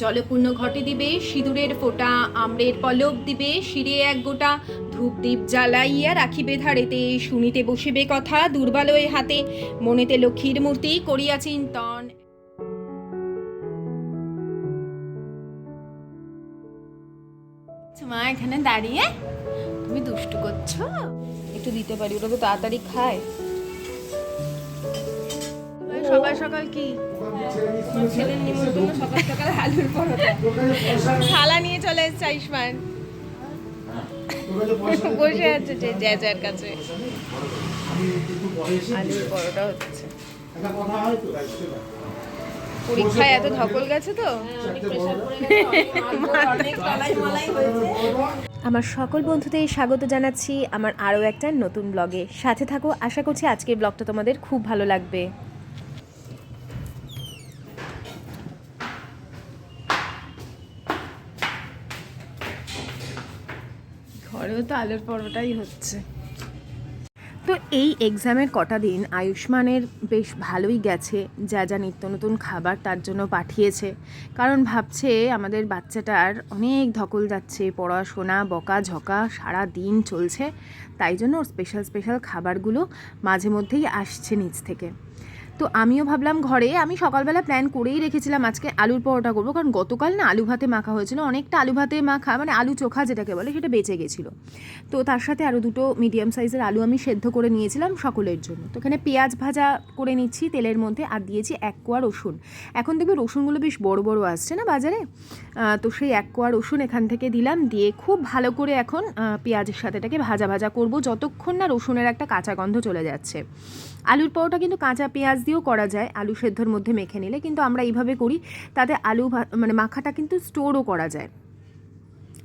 জলপূর্ণ ঘটে দিবে, সিঁদুরের ফোঁটা, আম্রের পলব দিবে, শিরে এক গোটা ধূপ দীপ জ্বালাইয়া রাখিবে ধারেতে, শুনিতে বসিবে কথা দুর্বালয়ে হাতে, মনেতে লক্ষ্মীর মূর্তি করিয়া চিন্তন। মা, এখানে দাঁড়িয়ে তুমি দুষ্টু করছ? একটু দিতে পারি, ওটা তো তাড়াতাড়ি খায়। সকাল সকাল কি? ছেলের নিমন্ত্রণ সকাল সকাল আলুর পরোটা থালা নিয়ে চলে এসছে আয়ুষ্মান। বসে আছে যে জ্যাজার কাছে। আলুর পরোটা হচ্ছে। পরীক্ষায় এত ধকল গেছে তো? আমার সকল বন্ধুদের স্বাগত জানাচ্ছি আমার আরও একটা নতুন ব্লগে। সাথে থাকো, আশা করছি আজকের ব্লগটা তোমাদের খুব ভালো লাগবে। ঘরেও তো আলুর পরোটাই হচ্ছে। তো এই এক্সামের কটা দিন আয়ুষ্মানের বেশ ভালোই গেছে, যা যা নিত্য নতুন খাবার তার জন্য পাঠিয়েছে। কারণ ভাবছে আমাদের বাচ্চাটার অনেক ধকল যাচ্ছে, পড়াশোনা, বকা ঝকা, সারা দিন চলছে। তাই জন্য ওর স্পেশাল স্পেশাল খাবারগুলো মাঝে মধ্যেই আসছে নিচ থেকে। তো আমিও ভাবলাম ঘরে, আমি সকালবেলা প্ল্যান করেই রেখেছিলাম আজকে আলুর পরোটা করব, কারণ গতকাল না আলু ভাতে মাখা হয়েছিল, অনেকটা আলু ভাতে মাখা মানে আলু চোখা যেটাকে বলে সেটা বেঁচে গেছিল। তো তার সাথে আরও দুটো মিডিয়াম সাইজের আলু আমি সেদ্ধ করে নিয়েছিলাম সকলের জন্য। তো এখানে পেঁয়াজ ভাজা করে নিচ্ছি তেলের মধ্যে, আর দিয়েছি এক কোয়া রসুন। এখন দেখবে রসুনগুলো বেশ বড় বড় আসছে না বাজারে? তো সেই এক কোয়া রসুন এখান থেকে দিলাম, দিয়ে খুব ভালো করে এখন পেঁয়াজের সাথে এটাকে ভাজা ভাজা করব, যতক্ষণ না রসুনের একটা কাঁচা গন্ধ চলে যাচ্ছে। আলুর পরোটা কিন্তু কাঁচা পেঁয়াজ দিয়েও করা যায়, আলু সেদ্ধর মধ্যে মেখে নিলে, কিন্তু আমরা এইভাবে করি, তাতে আলু মানে মাখাটা কিন্তু স্টোরও করা যায়।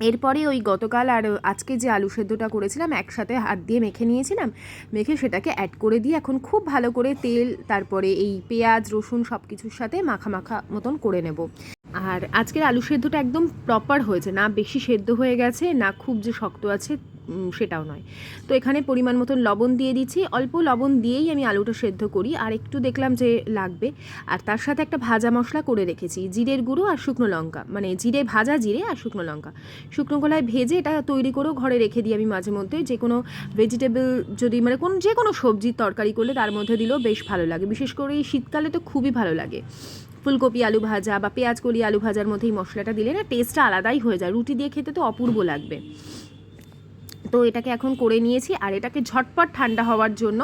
এরপরে ওই গতকাল আর আজকে যে আলু সেদ্ধটা করেছিলাম, একসাথে হাত দিয়ে মেখে নিয়েছিলাম, মেখে সেটাকে অ্যাড করে দিয়ে এখন খুব ভালো করে তেল, তারপরে এই পেঁয়াজ, রসুন সব কিছুর সাথে মাখা মাখা মতন করে নেব। আর আজকের আলু সেদ্ধটা একদম প্রপার হয়েছে, না বেশি সেদ্ধ হয়ে গেছে, না খুব যে শক্ত আছে সেটাও নয়। তো এখানে পরিমাণ মতন লবণ দিয়ে দিচ্ছি। অল্প লবণ দিয়েই আমি আলুটা সেদ্ধ করি। আর একটু দেখলাম যে লাগবে। আর তার সাথে একটা ভাজা মশলা করে রেখেছি। জিরের গুঁড়ো আর শুকনো লঙ্কা। মানে জিরে, ভাজা জিরে আর শুকনো লঙ্কা। শুকনো কলায় ভেজে এটা তৈরি করেও ঘরে রেখে দিই আমি মাঝে মধ্যে। যে কোনো ভেজিটেবল যদি মানে কোন যে কোনো সবজির তরকারি করলে তার মধ্যে দিলেও বেশ ভালো লাগে। বিশেষ করে এই শীতকালে তো খুবই ভালো লাগে। ফুলকপি আলু ভাজা বা পেঁয়াজ কলি আলু ভাজার মধ্যে এই মশলাটা দিলে না টেস্টটা আলাদাই হয়ে যায়। রুটি দিয়ে খেতে তো অপূর্ব লাগবে। তো এটাকে এখন করে নিয়েছি আর এটাকে ঝটপট ঠান্ডা হওয়ার জন্য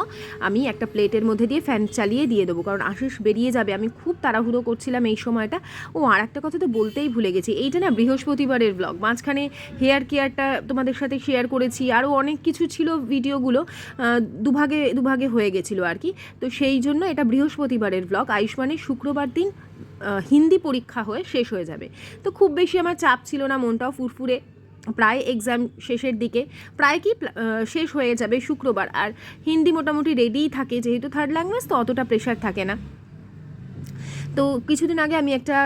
আমি একটা প্লেটের মধ্যে দিয়ে ফ্যান চালিয়ে দিয়ে দেবো। কারণ আশিস বেরিয়ে যাবে। আমি খুব তাড়াহুড়ো করছিলাম এই সময়টা। ও আর একটা কথা তো বলতেই ভুলে গেছি। এইটা না বৃহস্পতিবারের ব্লগ মাঝখানে হেয়ার কেয়ারটা তোমাদের সাথে শেয়ার করেছি। আরও অনেক কিছু ছিল ভিডিওগুলো দুভাগে দুভাগে হয়ে গেছিল আর কি। তো সেই জন্য এটা বৃহস্পতিবারের ব্লগ আয়ুষ্মানের শুক্রবার দিন হিন্দি পরীক্ষা হয়ে শেষ হয়ে যাবে। তো খুব বেশি আমার চাপ ছিল না, মনটাও ফুরফুরে। প্রায় এক্সাম শেষের দিকে, প্রায় কি শেষ হয়ে যাবে শুক্রবার। আর হিন্দি মোটামুটি রেডিই থাকে, যেহেতু থার্ড ল্যাঙ্গুয়েজ তো অতটা প্রেশার থাকে না। তো কিছুদিন আগে আমি একটা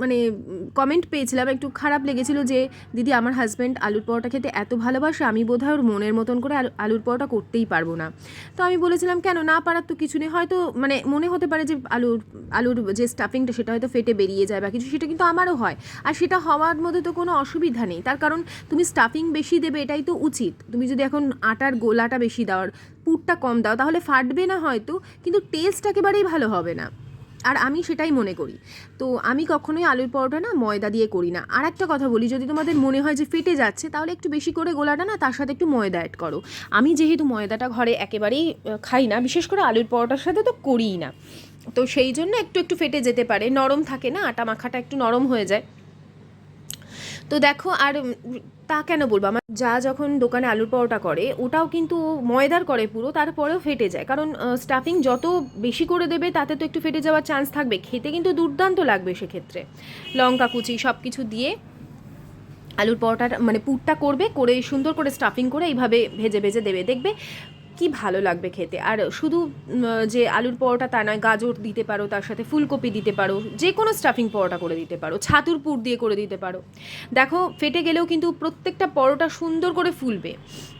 মানে কমেন্ট পেয়েছিলাম, একটু খারাপ লেগেছিল যে, দিদি, আমার হাজব্যান্ড আলুর পরোটা খেতে এত ভালোবাসে, আমি বোধ হয় ওর মনের মতন করে আলু- আলুর পরোটা করতেই পারব না। তো আমি বলেছিলাম, কেন? না পারার তো কিছু নেই। হয়তো মানে মনে হতে পারে যে, আলুর আলুর যে স্টাফিংটা সেটা হয়তো ফেটে বেরিয়ে যায় বা কিছু, সেটা কিন্তু আমারও হয়। আর সেটা হওয়ার মধ্যে তো কোনো অসুবিধা নেই। তার কারণ, তুমি স্টাফিং বেশি দেবে, এটাই তো উচিত। তুমি যদি এখন আটার গোলাটা বেশি দাও, পুরটা কম দাও, তাহলে ফাটবে না হয়তো, কিন্তু টেস্ট একেবারেই ভালো হবে না। আর আমি সেটাই মনে করি। তো আমি কখনোই আলুর পরোটা না ময়দা দিয়ে করি না। আর একটা কথা বলি, যদি তোমাদের মনে হয় যে ফেটে যাচ্ছে, তাহলে একটু বেশি করে গোলাটা না তার সাথে একটু ময়দা অ্যাড করো। আমি যেহেতু ময়দাটা ঘরে একেবারেই খাই না, বিশেষ করে আলুর পরোটার সাথে তো করিই না। তো সেই জন্য একটু একটু ফেটে যেতে পারে, নরম থাকে না, আটা মাখাটা একটু নরম হয়ে যায়। তো দেখো, আর তা কেন বলব? আমার যা যখন দোকানে আলুর পরোটা করে, ওটাও কিন্তু ময়দার করে পুরো, তারপরেও ফেটে যায়। কারণ স্টাফিং যত বেশি করে দেবে, তাতে তো একটু ফেটে যাওয়ার চান্স থাকবে। খেতে কিন্তু দুর্দান্ত লাগবে সেক্ষেত্রে। লঙ্কা কুচি সব কিছু দিয়ে আলুর পরোটাটা মানে পুরটা করবে, করে সুন্দর করে স্টাফিং করে এইভাবে ভেজে ভেজে দেবে। দেখবে কি ভালো লাগবে খেতে? আর শুধু যে আলুর পরোটা তা নয়, গাজর দিতে পারো, তার সাথে ফুলকপি দিতে পারো, যে কোনো স্টাফিং পরোটা করে দিতে পারো, ছাতুর পুর দিয়ে করে দিতে পারো। দেখো, ফেটে গেলেও কিন্তু প্রত্যেকটা পরোটা সুন্দর করে ফুলবে।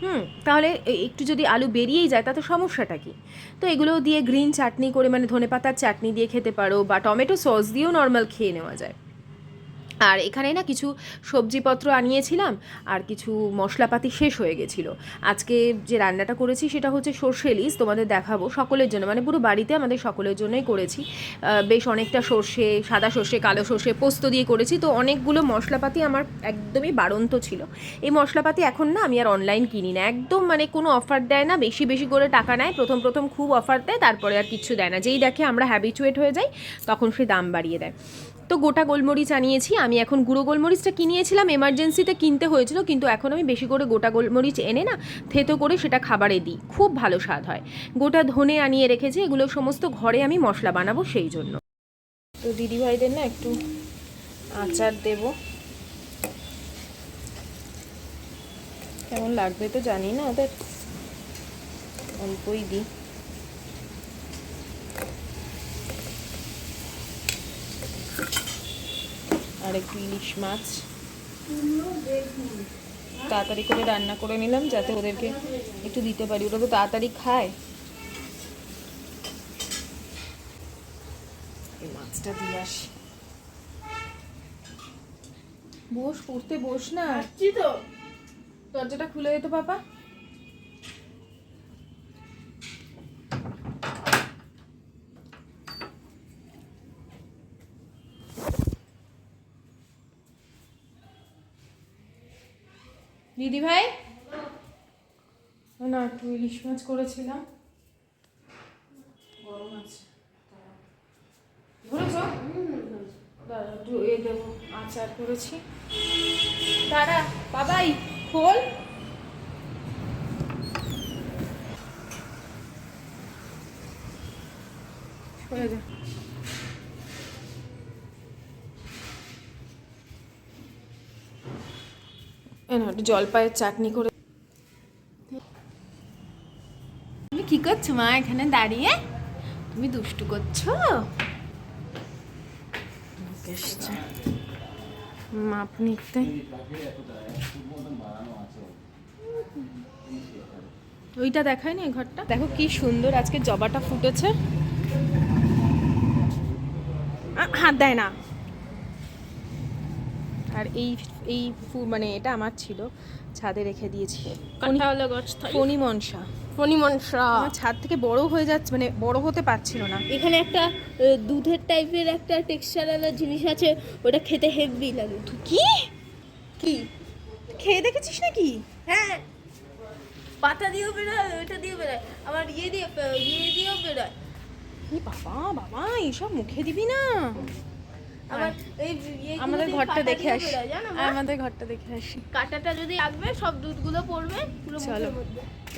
হুম, তাহলে একটু যদি আলু বেরিয়েই যায়, তাতে সমস্যাটা কি? তো এগুলো দিয়ে গ্রিন চাটনি করে মানে ধনেপাতার চাটনি দিয়ে খেতে পারো, বা টমেটো সস দিয়েও নর্মাল খেয়ে নেওয়া যায়। আর এখানে না কিছু সবজিপত্র আনিয়েছিলাম আর কিছু মশলাপাতি শেষ হয়ে গেছিল। আজকে যে রান্নাটা করেছি সেটা হচ্ছে সর্ষে ইলিশ, তোমাদের দেখাবো সকলের জন্য। মানে পুরো বাড়িতে আমাদের সকলের জন্যই করেছি। বেশ অনেকটা সর্ষে, সাদা সর্ষে, কালো সর্ষে পোস্ত দিয়ে করেছি। তো অনেকগুলো মশলাপাতি আমার একদমই বাড়ন্ত ছিল। এই মশলাপাতি এখন না আমি আর অনলাইন কিনি না। একদম মানে কোনো অফার দেয় না, বেশি বেশি করে টাকা নেয়। প্রথম প্রথম খুব অফার দেয়, তারপরে আর কিছু দেয় না। যেই দেখে আমরা হ্যাবিচুয়েট হয়ে যাই, তখন সে দাম বাড়িয়ে দেয়। তো গোটা গোলমরিচ আনিয়েছি। আমি এখন গুঁড়ো গোলমরিচটা কিনিয়েছিলাম এমার্জেন্সিতে কিনতে হয়েছিল, কিন্তু এখন আমি বেশি করে গোটা গোলমরিচ এনে না থেতো করে সেটা খাবারে দিই। খুব ভালো স্বাদ হয়। গোটা ধনে আনিয়ে রেখেছি, এগুলো সমস্ত ঘরে আমি মশলা বানাবো সেই জন্য। তো দিদিভাইদের না একটু আচার দেব। কেমন লাগবে তো জানি না, ওদের অল্পই দিই। আর একটু ইলিশ মাছ তাড়াতাড়ি করে রান্না করে নিলাম যাতে ওদেরকে একটু দিতে পারি। ওরা তো তাড়াতাড়ি খায়। মাছটা দিয়ে আসি। বস পড়তে বস না। তো। দরজাটা খুলে যেত পাপা। দিদি ভাই? না একটু ইলিশ মাছ করেছিলাম। গরম আছে। ধরেছ? দাঁড়া একটু এ দেবো। আচার করেছি। তারা বাবাই খোল। একটু জলপাইয়ের চাটনি করে তুমি কি করছ মা এখানে দাঁড়িয়ে? তুমি দুষ্টু করছ? মাপ নিতে। ওইটা দেখায় না এই ঘরটা? দেখো কি সুন্দর আজকে জবাটা ফুটেছে। হাত দেয় না। আর এই এই ফু- মানে এটা আমার ছিল ছাদে রেখে দিয়েছি। ফণি মনসা ফণিমনসা। আমার ছাদ থেকে বড় হয়ে যাচ্ছে মানে বড় হতে পারছিল না। এখানে একটা দুধের টাইপের একটা টেক্সচারালা জিনিস আছে ওটা খেতে হেভি লাগে। কি? কি? খেয়ে দেখেছিস নাকি? হ্যাঁ। পাতা দিয়েও বেরোয় ওইটা দিয়েও বেরোয়। আবার ইয়ে দিয়ে ইয়ে দিয়েও বেরোয়। বাবা বাবা এইসব মুখে দিবি না। আমাদের ঘরটা দেখে আসি। আমাদের ঘরটা দেখে আসি। কাঁটাটা যদি আসবে সব দুধগুলো পড়বে চলো।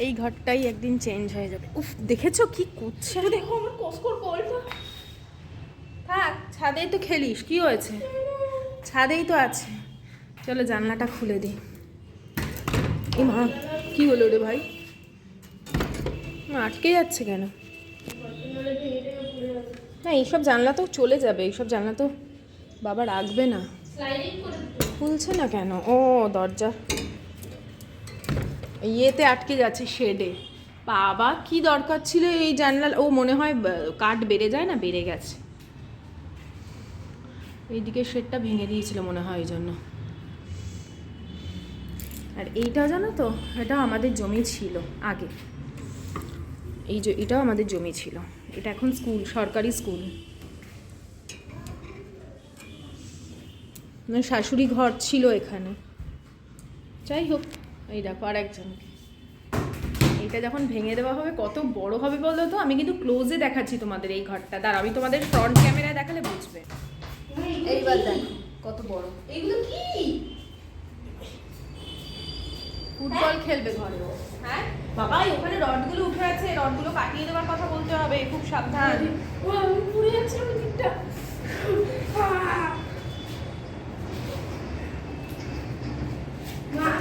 এই ঘরটাই একদিন চেঞ্জ হয়ে যাবে। উফ দেখেছ কি করছে? দেখো আমার কসকর বলটা। থাক ছাদেই তো খেলিস কি হয়েছে? ছাদেই তো আছে। চলো জানলাটা খুলে দিই। এ মা কি হলো রে ভাই? আটকে যাচ্ছে কেন? না এইসব জানলা তো চলে যাবে এইসব জানলা তো বাবা রাখবে না। খুলছে না কেন? ও দরজা। ইয়েতে আটকে যাচ্ছে শেডে বাবা কি দরকার ছিল এই জানলা ও মনে হয় কাঠ বেড়ে যায় না? বেড়ে গেছে। এইদিকে শেডটা ভেঙে দিয়েছিল মনে হয় ওই জন্য। আর এইটা জানো তো এটা আমাদের জমি ছিল আগে। এই যে এটাও আমাদের জমি ছিল। এটা এখন স্কুল সরকারি স্কুল। মানে শাশুড়ি ঘর ছিল এখানে। যাই হোক এই দেখো আর একজনকে। এটা যখন ভেঙে দেওয়া হবে কত বড় হবে বলো তো? আমি কিন্তু ক্লোজে দেখাচ্ছি তোমাদের এই ঘরটা। দাঁড়া আমি তোমাদের ফ্রন্ট ক্যামেরায় দেখালে বুঝবে। এইবার দেখো। কত বড়। এগুলো কি? ফুটবল খেলবে ঘরে। হ্যাঁ? বাবা ওখানে রডগুলো উঠে আছে। রডগুলো কাটিয়ে দেওয়ার কথা বলতে হবে। খুব সাবধান। ও আমি পুড়ে যাচ্ছে ওই দিকটা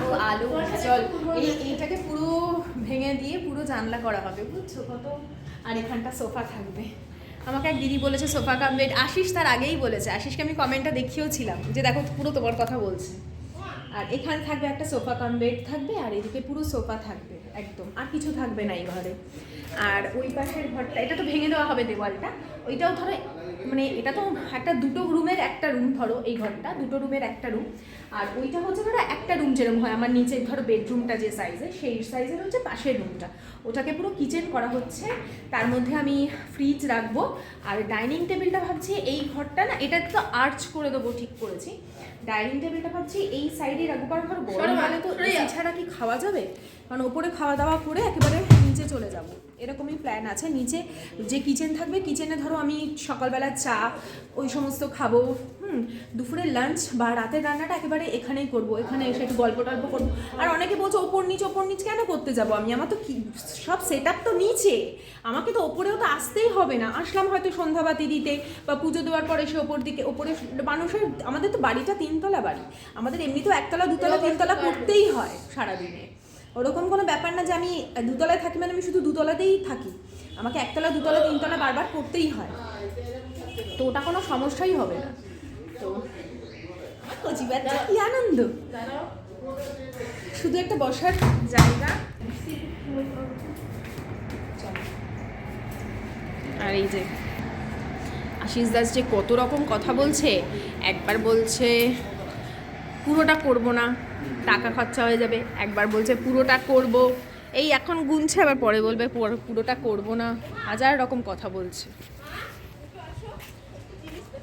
ও আলু চল এই এইটাকে পুরো ভেঙে দিয়ে পুরো জানলা করা হবে, বুঝছ? কত? আর এখানটা সোফা থাকবে। আমাকে এক দিদি বলেছে, সোফা কাম বেড। আশিস তার আগেই বলেছে। আশিসকে আমি কমেন্টটা দেখিয়েও ছিলাম যে দেখো পুরো তোমার কথা বলছে। আর এখানে থাকবে একটা সোফা কাম বেড থাকবে, আর এদিকে পুরো সোফা থাকবে, একদম। আর কিছু থাকবে না এই ঘরে। আর ওই পাশের ঘরটা, এটা তো ভেঙে দেওয়া হবে দেওয়ালটা। ওইটাও ধরো মানে এটা তো একটা দুটো রুমের একটা রুম ধরো এই ঘরটা দুটো রুমের একটা রুম আর ওইটা হচ্ছে ধরো একটা রুম যেরকম হয় আমার নিচে ধরো বেডরুমটা যে সাইজে সেই সাইজের হচ্ছে পাশের রুমটা ওটাকে পুরো কিচেন করা হচ্ছে। তার মধ্যে আমি ফ্রিজ রাখব। আর ডাইনিং টেবিলটা ভাবছি এই ঘরটা না এটা তো আর্চ করে দেবো ঠিক করেছি। ডাইনিং টেবিলটা ভাবছি এই সাইডে রাখব। কারণ ধরো গরমকালে তো সরে এসি যা। ছাড়া কি খাওয়া যাবে? কারণ ওপরে খাওয়া দাওয়া করে একেবারে নিচে চলে যাব। এরকমই প্ল্যান আছে। নিচে যে কিচেন থাকবে কিচেনে ধরো আমি সকালবেলা চা, ওই সমস্ত খাব। হুম দুপুরের লাঞ্চ বা রাতের রান্নাটা একেবারে এখানেই করব। এখানে এসে একটু গল্প টল্প করব। আর অনেকে বলছে, ওপর নিচ ওপর নিচ কেন করতে যাব? আমি, আমার তো সব সেট তো নিচে। আমাকে তো ওপরেও তো আসতেই হবে না। আসলাম হয়তো সন্ধ্যাবাতি দিতে বা পুজো দেওয়ার পরে এসে ওপর দিকে, ওপরে মানুষের, আমাদের তো বাড়িটা তিনতলা বাড়ি। আমাদের এমনিতেও একতলা, দুতলা, তিনতলা করতেই হয় সারাদিনে। ওরকম কোনো ব্যাপার না যে আমি দুতলায় থাকি মানে আমি শুধু দুতলাতেই থাকি। আমাকে একতলা, দুতলা, তিনতলা বারবার করতেই হয়। তো ওটা কোনো সমস্যাই হবে না। তো কি আনন্দ। শুধু একটা বসার জায়গা। আর এই যে আশিস দাস যে কত রকম কথা বলছে, একবার বলছে পুরোটা করব না। টাকা খরচা হয়ে যাবে। একবার বলছে, পুরোটা করব। এই এখন গুনছে, আবার পরে বলবে, পুরো- পুরোটা করব না। হাজার রকম কথা বলছে।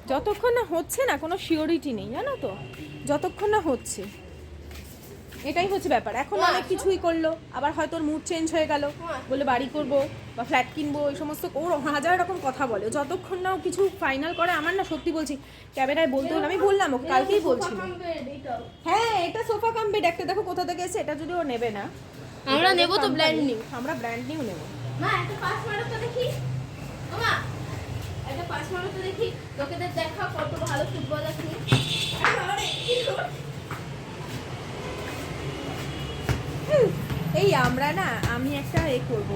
যতক্ষণ না হচ্ছে না, কোনো শিওরিটি নেই, জানো তো? যতক্ষণ না হচ্ছে। এটাই হচ্ছে ব্যাপার। এখন অনেক কিছুই করল। আবার হয়তো ওর মুড চেঞ্জ হয়ে গেল। বলে বাড়ি করব বা ফ্ল্যাট কিনবো এই সমস্ত ওর হাজার রকম কথা বলে। যতক্ষণ না কিছু ফাইনাল করে আমার না সত্যি বলছি ক্যামেরায় বলতে হলো। আমি বললাম ওকে কালকেই বলছি হ্যাঁ এটা সোফা কাম বেড একটা দেখো কোথা থেকে এসে এটা যদি ও নেবে না। আমরা নেব তো ব্র্যান্ড নিউ আমরা ব্র্যান্ড নিউ নেব। মা একটা পাস মারো তো দেখি। মা একটা পাস মারো তো দেখি। লোকেদের দেখা কত ভালো ফুটবল আছে। এই আমরা না, আমি একটা এ করব।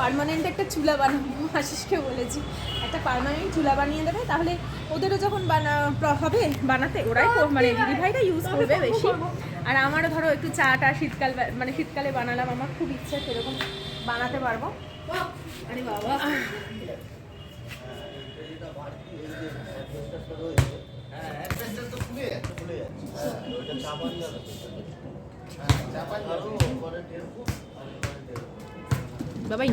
পার্মানেন্ট একটা চুলা বানাবো, আশিসকে বলেছি। একটা পারমানেন্ট চুলা বানিয়ে দেবে, তাহলে ওদেরও যখন বানা হবে বানাতে, ওরাই মানে দিদি ভাইরা ইউজ করবে বেশি। আর আমারও ধরো একটু চাটা শীতকাল মানে শীতকালে বানালাম, আমার খুব ইচ্ছা সেরকম বানাতে পারব। আরে বাবা। হ্যাঁ তো খুলে যাচ্ছে, খুলে বাবাই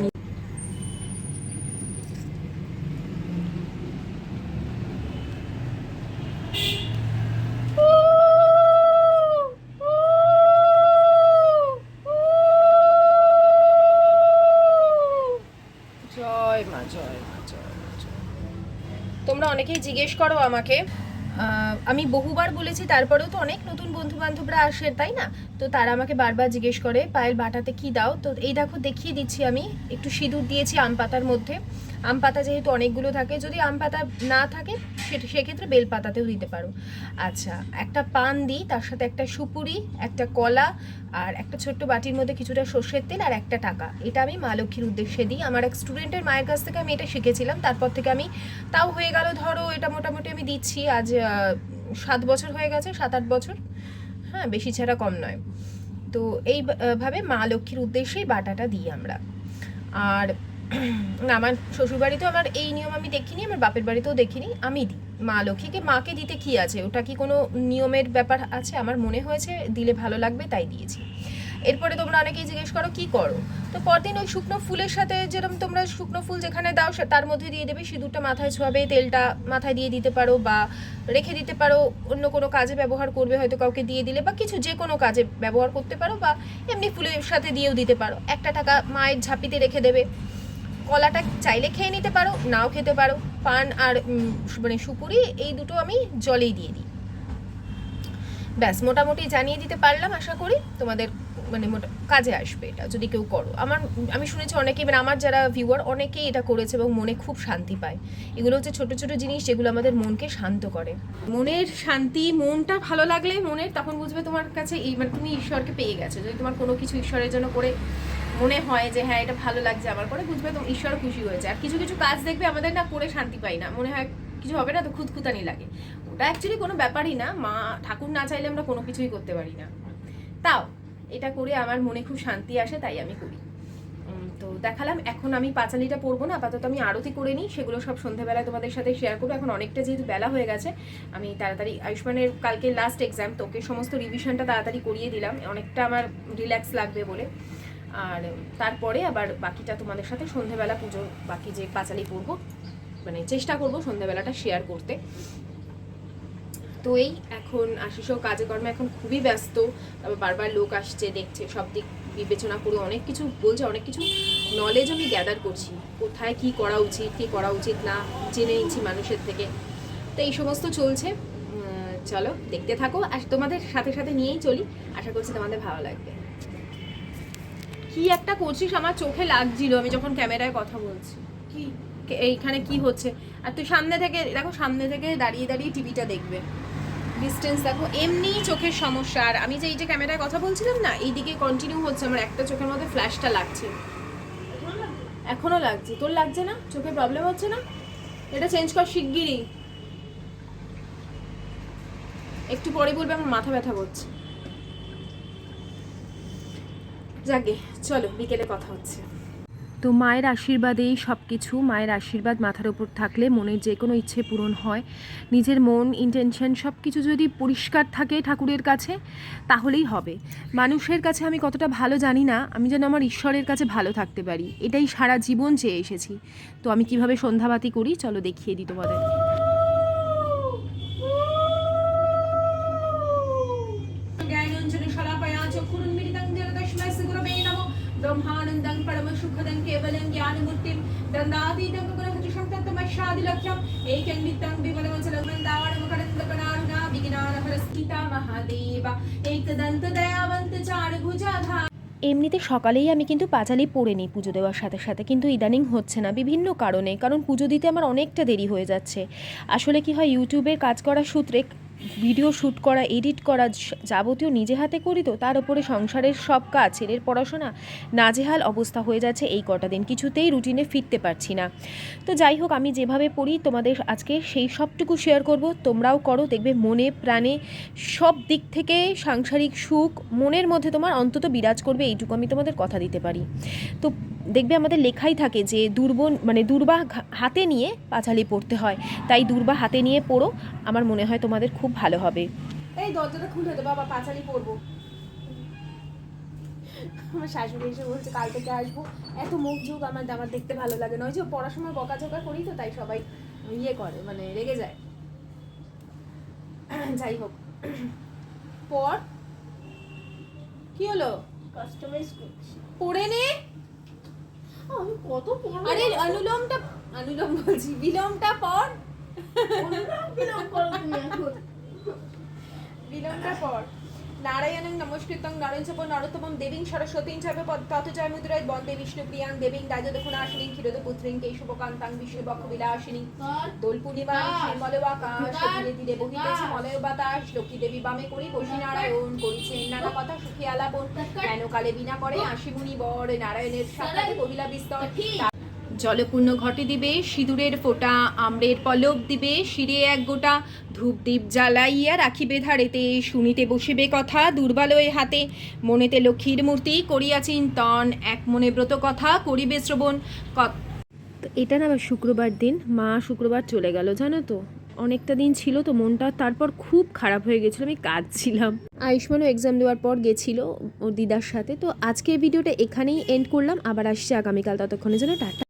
জয় মা জয় মা জয় তোমরা অনেকেই জিজ্ঞেস করো আমাকে আমি বহুবার বলেছি, তারপরেও তো অনেক নতুন বন্ধু বান্ধবরা আসে, তাই না? তো তারা আমাকে বারবার জিজ্ঞেস করে, পায়ের বাটাতে কি দাও? তো এই দেখো, দেখিয়ে দিচ্ছি আমি। একটু সিঁদুর দিয়েছি আম পাতার মধ্যে। আম পাতা যেহেতু অনেকগুলো থাকে যদি আম পাতা না থাকে সেক্ষেত্রে বেল পাতাতেও দিতে পারো। আচ্ছা একটা পান দিই তার সাথে একটা সুপুরি একটা কলা আর একটা ছোট্ট বাটির মধ্যে কিছুটা সর্ষের তেল আর একটা টাকা। এটা আমি মা লক্ষ্মীর উদ্দেশ্যে দিই। আমার এক স্টুডেন্টের মায়ের কাছ থেকে আমি এটা শিখেছিলাম। তারপর থেকে আমি তাও হয়ে গেল ধরো এটা মোটামুটি আমি দিচ্ছি আজ সাত বছর হয়ে গেছে সাত আট বছর। হ্যাঁ বেশি ছাড়া কম নয়। তো এই বা- আহ, ভাবে মা লক্ষ্মীর উদ্দেশ্যেই বাটাটা দিই আমরা। আর না, আমার শ্বশুরবাড়িতেও আমার এই নিয়ম আমি দেখিনি আমার বাপের বাড়িতেও দেখিনি আমি দিই। মা লক্ষ্মীকে মাকে দিতে কি আছে? ওটা কি কোনো নিয়মের ব্যাপার আছে? আমার মনে হয়েছে দিলে ভালো লাগবে তাই দিয়েছি। এরপরে তোমরা অনেকেই জিজ্ঞেস করো কি করো? তো পরদিন ওই শুকনো ফুলের সাথে যেরকম তোমরা শুকনো ফুল যেখানে দাও তার মধ্যে দিয়ে দেবে সিঁদুরটা মাথায় ছোঁয়াবে তেলটা মাথায় দিয়ে দিতে পারো বা রেখে দিতে পারো অন্য কোনো কাজে ব্যবহার করবে হয়তো কাউকে দিয়ে দিলে বা কিছু যে কোনো কাজে ব্যবহার করতে পারো বা এমনি ফুলের সাথে দিয়েও দিতে পারো। একটা টাকা মায়ের ঝাঁপিতে রেখে দেবে। কলাটা চাইলে খেয়ে নিতে পারো, নাও খেতে পারো। পান আর মানে সুপুরি, এই দুটো আমি জলেই দিয়ে দিই। ব্যাস, মোটামুটি জানিয়ে দিতে পারলাম আশা করি। তোমাদের মানে কাজে আসবে এটা, যদি কেউ করো। আমার, আমি শুনেছি অনেকে মানে আমার যারা ভিউয়ার অনেকেই এটা করেছে এবং মনে খুব শান্তি পায়। এগুলো হচ্ছে ছোট ছোট জিনিস যেগুলো আমাদের মনকে শান্ত করে। মনের শান্তি, মনটা ভালো লাগলে মনের, তখন বুঝবে তোমার কাছে এই মানে তুমি ঈশ্বরকে পেয়ে গেছো। যদি তোমার কোনো কিছু ঈশ্বরের জন্য করে মনে হয় যে হ্যাঁ এটা ভালো লাগছে আমার। পরে বুঝবে তো ঈশ্বর খুশি হয়েছে। আর কিছু কিছু কাজ দেখবে আমাদের না করে শান্তি পাই না। মনে হয় কিছু হবে না তো খুঁতখুতানি লাগে। ওটা অ্যাকচুয়ালি কোনো ব্যাপারই না। মা, ঠাকুর না চাইলে আমরা কোনো কিছুই করতে পারি না। তাও, এটা করে আমার মনে খুব শান্তি আসে, তাই আমি করি। তো দেখালাম, এখন আমি পাঁচালিটা পরবো না। আপাতত আমি আরতি করে নিই। সেগুলো সব সন্ধ্যেবেলায় তোমাদের সাথে শেয়ার করব। এখন অনেকটা যেহেতু বেলা হয়ে গেছে, আমি তাড়াতাড়ি আয়ুষ্মানের কালকে লাস্ট এক্সাম তোকে সমস্ত রিভিশনটা তাড়াতাড়ি করিয়ে দিলাম। অনেকটা আমার রিল্যাক্স লাগবে বলে। আর তারপরে আবার বাকিটা তোমাদের সাথে সন্ধ্যেবেলা পুজো, বাকি যে পাঁচালি পরবো মানে চেষ্টা করব সন্ধ্যেবেলাটা শেয়ার করতে। তো এই এখন আশিসও কাজে কর্মে এখন খুবই ব্যস্ত, তারপর বারবার লোক আসছে, দেখছে, সব দিক বিবেচনা করে অনেক কিছু বলছে, অনেক কিছু নলেজ আমি গ্যাদার করছি, কোথায় কি করা উচিত, কি করা উচিত না, জেনে নিচ্ছি মানুষের থেকে। তো এই সমস্ত চলছে চলো দেখতে থাকো, আর তোমাদের সাথে সাথে নিয়েই চলি, আশা করছি তোমাদের ভালো লাগবে। কি একটা করছিস? আমার চোখে লাগছিল। আমি যখন ক্যামেরায় কথা বলছি। কি? এইখানে কি হচ্ছে? আর তুই সামনে থেকে দেখো সামনে থেকে দাঁড়িয়ে দাঁড়িয়ে টিভিটা দেখবে। ডিস্টেন্স দেখো এমনি চোখের সমস্যা। আর আমি যে এই যে ক্যামেরায় কথা বলছিলাম না এইদিকে কন্টিনিউ হচ্ছে। আমার একটা চোখের মধ্যে ফ্ল্যাশটা লাগছে। এখনও লাগছে। তোর লাগছে না? চোখে প্রবলেম হচ্ছে না? এটা চেঞ্জ কর শিগগিরই। একটু পরে বলবে আমার মাথা ব্যথা করছে। যাকে চলো বিকেলে কথা হচ্ছে। তো মায়ের আশীর্বাদেই সব কিছু মায়ের আশীর্বাদ মাথার উপর থাকলে মনের যে কোনো ইচ্ছে পূরণ হয়। নিজের মন ইন্টেনশন সব কিছু যদি পরিষ্কার থাকে ঠাকুরের কাছে তাহলেই হবে। মানুষের কাছে আমি কতটা ভালো জানি না আমি যেন আমার ঈশ্বরের কাছে ভালো থাকতে পারি। এটাই সারা জীবন চেয়ে এসেছি। তো আমি কীভাবে সন্ধ্যাবাতি করি? চলো দেখিয়ে দিই তোমাদের। জ্ঞানঞ্জনে വിഷ്ണുസുഗ്രമേ നമോ ബ്രഹ്മാനന്ദം പരമസുഖദം കേവലം ജ്ഞാനമൂർത്തിം ദന്താതീതം ഗുണഹതിഷക്തമശാദിലക്ഷ്യം ഏകം വിത്തം വിമലവചലം വൃന്ദാവനമകടന്ദപനാരുണാ വിജ്ഞാനഹരസ്മിതാ മഹാദേവ ഏകദന്ത ദയാവന്ത ചാരുഭുജാധാ এমনিতে সকালেই আমি কিন্তু পাঁচালি পড়ে নিই পুজো দেওয়ার সাথে সাথে কিন্তু ইদানিং হচ্ছে না বিভিন্ন কারণে কারণ পুজো দিতে আমার অনেকটা দেরি হয়ে যাচ্ছে আসলে কি হয় ইউটিউবে কাজ করার সূত্রে ভিডিও শ্যুট করা, এডিট করা যাবতীয় নিজে হাতে করি তো, তার উপরে সংসারের সব কাজ, ছেলের পড়াশোনা, নাজেহাল অবস্থা হয়ে যাচ্ছে এই কটা দিন। কিছুতেই রুটিনে ফিরতে পারছি না। তো যাই হোক, আমি যেভাবে পড়ি, তোমাদের আজকে সেই সবটুকু শেয়ার করব। তোমরাও করো, দেখবে মনে, প্রাণে সব দিক থেকে সাংসারিক সুখ, মনের মধ্যে তোমার অন্তত বিরাজ করবে, এইটুকু আমি তোমাদের কথা দিতে পারি। তো দেখবে আমাদের লেখাই থাকে যে দুর্বন মানে দুর্বা ঘা- হাতে নিয়ে পাঁচালি পড়তে হয়। তাই দুর্বা হাতে নিয়ে পড়ো আমার মনে হয় তোমাদের খুব ভালো হবে। এই দরজাটা খুলে দে বাবা পাঁচালি পড়ব। আমার শাশুড়ি এসে বলছে কাল থেকে আসব। এত মুখ ঝুঁক আমার আমার দেখতে ভালো লাগে নয় যে পড়াশোনার বকাঝকা করি তো তাই সবাই ইয়ে করে মানে রেগে যায়। যাই হোক। পর কি হলো? কাস্টমাইজ করছি। পড়ে নে। কত পড়ব আরে অনুলোমটা অনুলোম বলছি বিলোমটা পর বিলোমটা পর নারায়ণং নমস্কৃতং নরেন্দ্রপ নরোত্তমম দেবীং সরস্বতীং চৈব তত জয় মুদ্রায় বন্দে বিষ্ণুপ্রিয়াং দেবীং রাজদক্ষুণাশিনীং ক্ষীরদপুত্রীং কেশবকান্তাং বিষ্ণুবক্ষ বিলাসিনী দোল পূর্ণিমা ধীরে ধীরে বহিতেছে। মলয় বাতাস লক্ষ্মী দেবী বামে করি বসি নারায়ণ করিছেন নানা কথা সুখী আলাপন। কেন কালে বিনা করে আশি মুনি বর নারায়ণের সাক্ষাতে কবিলা বিস্তর। জলপূর্ণ ঘটে দিবে, সিঁদুরের ফোঁটা, আম্রের পলব দিবে, শিরে এক গোটা ধূপ দীপ জ্বালাইয়া রাখিবে ধারেতে শুনিতে বসিবে কথা দুর্বালয়ে হাতে। মনেতে লক্ষ্মীর মূর্তি করিয়া চিন্তন এক মনে ব্রত কথা করিবে শ্রবণ। এটা না শুক্রবার দিন, মা শুক্রবার চলে গেল, জানো তো? অনেকটা দিন ছিল তো মনটা, তারপর খুব খারাপ হয়ে গেছিল, আমি কাঁদছিলাম। আয়ুষ্মানও এক্সাম দেওয়ার পর গেছিল ওর দিদার সাথে, তো আজকের ভিডিওটা এখানেই এন্ড করলাম, আবার আসছে আগামীকাল, ততক্ষণের জন্য টাটা।